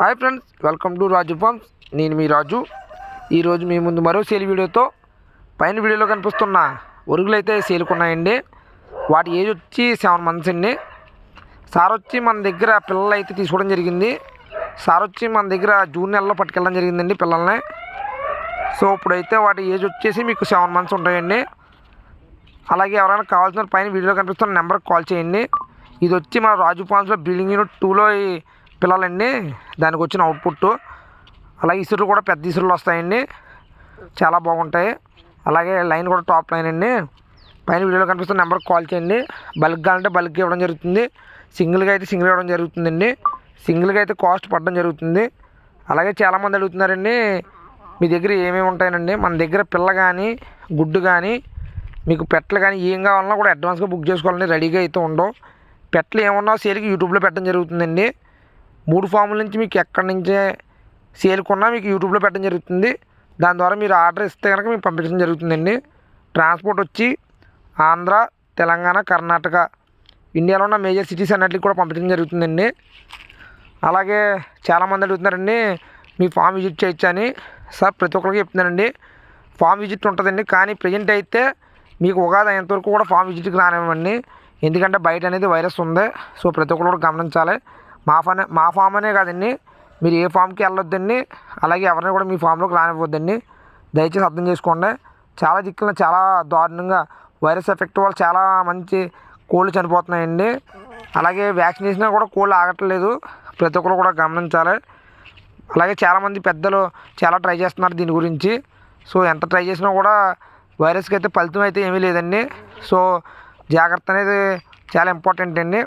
Hi friends welcome to Raju farms నేను మీ రాజు. ఈరోజు మీ ముందు మరో సేల్ వీడియోతో పైన వీడియోలో కనిపిస్తున్న ఒరుగులు అయితే సేలుకున్నాయండి. వాటి ఏజ్ వచ్చి సెవెన్ మంత్స్ అండి. సార్ వచ్చి మన దగ్గర పిల్లలు అయితే తీసుకోవడం జరిగింది. సార్ వచ్చి మన దగ్గర జూన్ నెలలో పట్టుకెళ్ళడం జరిగిందండి పిల్లల్ని. సో ఇప్పుడైతే వాటి ఏజ్ వచ్చేసి మీకు సెవెన్ మంత్స్ ఉంటాయండి. అలాగే ఎవరైనా కావాల్సిన పైన వీడియోలో కనిపిస్తున్న నెంబర్కి కాల్ చేయండి. ఇది వచ్చి మన రాజు ఫార్మ్స్లో బిల్డింగ్ యూనిట్ టూలో పిల్లలండి. దానికి వచ్చిన అవుట్పుట్ అలాగే ఇసురులు కూడా పెద్ద ఇసురులు వస్తాయండి. చాలా బాగుంటాయి. అలాగే లైన్ కూడా టాప్ లైన్ అండి. పైన వీడియోలో కనిపిస్తున్న నెంబర్కి కాల్ చేయండి. బల్క్ కావాలంటే బల్క్ ఇవ్వడం జరుగుతుంది. సింగిల్గా అయితే సింగిల్ ఇవ్వడం జరుగుతుందండి. సింగిల్గా అయితే కాస్ట్ పడడం జరుగుతుంది. అలాగే చాలామంది అడుగుతున్నారండి మీ దగ్గర ఏమేమి ఉంటాయనండి మన దగ్గర పిల్ల కానీ గుడ్డు కానీ మీకు పెట్టలు కానీ ఏం కావాలన్నా కూడా అడ్వాన్స్గా బుక్ చేసుకోవాలని రెడీగా అయితే ఉండవు పెట్టలు ఏమన్నా సేల్కి యూట్యూబ్లో పెట్టడం జరుగుతుందండి. మూడు ఫాముల నుంచి మీకు ఎక్కడి నుంచే సేల్ కొన్నా మీకు యూట్యూబ్లో పెట్టడం జరుగుతుంది. దాని ద్వారా మీరు ఆర్డర్ ఇస్తే కనుక మీకు పంపించడం జరుగుతుందండి. ట్రాన్స్పోర్ట్ వచ్చి ఆంధ్ర తెలంగాణ కర్ణాటక ఇండియాలో ఉన్న మేజర్ సిటీస్ అన్నిటికి కూడా పంపించడం జరుగుతుందండి. అలాగే చాలామంది అడుగుతున్నారండి మీ ఫామ్ విజిట్ చేయొచ్చు అని. సార్ ప్రతి ఒక్కరికి చెప్తున్నానండి ఫామ్ విజిట్ ఉంటుందండి కానీ ప్రజెంట్ అయితే మీకు ఉగాది అయ్యేంతవరకు కూడా ఫామ్ విజిట్కి రానివ్వండి ఎందుకంటే బయట అనేది వైరస్ ఉంది సో ప్రతి ఒక్కరు కూడా గమనించాలి. మా ఫామ్ మా ఫామ్ అనే కాదండి మీరు ఏ ఫామ్కి వెళ్ళొద్దండి అలాగే ఎవరిని కూడా మీ ఫామ్లోకి రానివ్వద్దండి దయచేసి అర్థం చేసుకోండి. చాలా దిక్కున చాలా దారుణంగా వైరస్ ఎఫెక్ట్ వల్ల చాలా మంచి కోళ్ళు చనిపోతున్నాయండి. అలాగే వ్యాక్సినేషన్ కూడా కోళ్ళు ఆగట్లేదు. ప్రతి ఒక్కరు కూడా గమనించాలి. అలాగే చాలామంది పెద్దలు చాలా ట్రై చేస్తున్నారు దీని గురించి. సో ఎంత ట్రై చేసినా కూడా వైరస్కి అయితే ఫలితం అయితే ఏమీ లేదండి. సో జాగ్రత్త అనేది చాలా ఇంపార్టెంట్ అండి.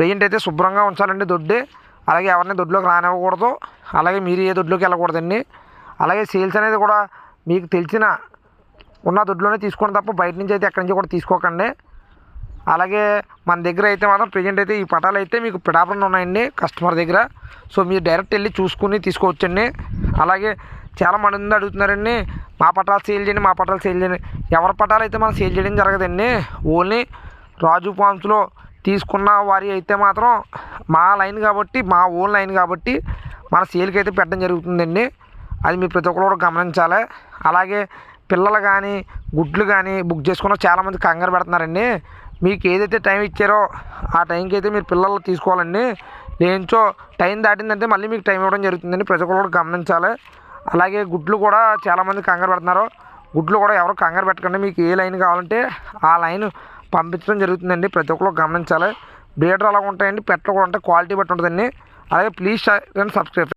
పెయింట్ అయితే శుభ్రంగా ఉంచాలండి దొడ్డి. అలాగే ఎవరిని దొడ్లోకి రానివ్వకూడదు. అలాగే మీరు ఏ దొడ్లోకి వెళ్ళకూడదండి. అలాగే సేల్స్ అనేది కూడా మీకు తెలిసిన ఉన్న దొడ్లోనే తీసుకోండి తప్ప బయట నుంచి అయితే ఎక్కడి నుంచి కూడా తీసుకోకండి. అలాగే మన దగ్గర అయితే మాత్రం ప్రజెంట్ అయితే ఈ పటాలు అయితే మీకు పిడాపన ఉన్నాయండి కస్టమర్ దగ్గర. సో మీరు డైరెక్ట్ వెళ్ళి చూసుకుని తీసుకోవచ్చండి. అలాగే చాలా మంది అడుగుతున్నారండి మా పటాలు సేల్ చేయండి మా పటాలు సేల్ చేయండి. ఎవరి పటాలు అయితే మనం సేల్ చేయడం జరగదండి. ఓన్లీ రాజు ఫామ్స్లో తీసుకున్న వారి అయితే మాత్రం మా లైన్ కాబట్టి మా ఓన్ లైన్ కాబట్టి మన సేల్కి అయితే పెట్టడం జరుగుతుందండి. అది మీరు ప్రతి ఒక్కరు కూడా గమనించాలి. అలాగే పిల్లలు కానీ గుడ్లు కానీ బుక్ చేసుకున్న చాలామంది కంగారు పెడుతున్నారండి. మీకు ఏదైతే టైం ఇచ్చారో ఆ టైంకి అయితే మీరు పిల్లలు తీసుకోవాలండి. లేంచో టైం దాటిందంటే మళ్ళీ మీకు టైం ఇవ్వడం జరుగుతుందండి. ప్రతి ఒక్కరు కూడా గమనించాలి. అలాగే గుడ్లు కూడా చాలామంది కంగారు పెడుతున్నారు. గుడ్లు కూడా ఎవరు కంగారు పెట్టకండి. మీకు ఏ లైన్ కావాలంటే ఆ లైన్ పంపించడం జరుగుతుందండి. ప్రతి ఒక్కరు గమనించాలి. బ్రీడర్ అలా ఉంటాయండి? పెట్టలు కూడా ఉంటాయి క్వాలిటీ బట్టి ఉంటుందండి. అలాగే ప్లీజ్ అండ్ సబ్స్క్రైబ్.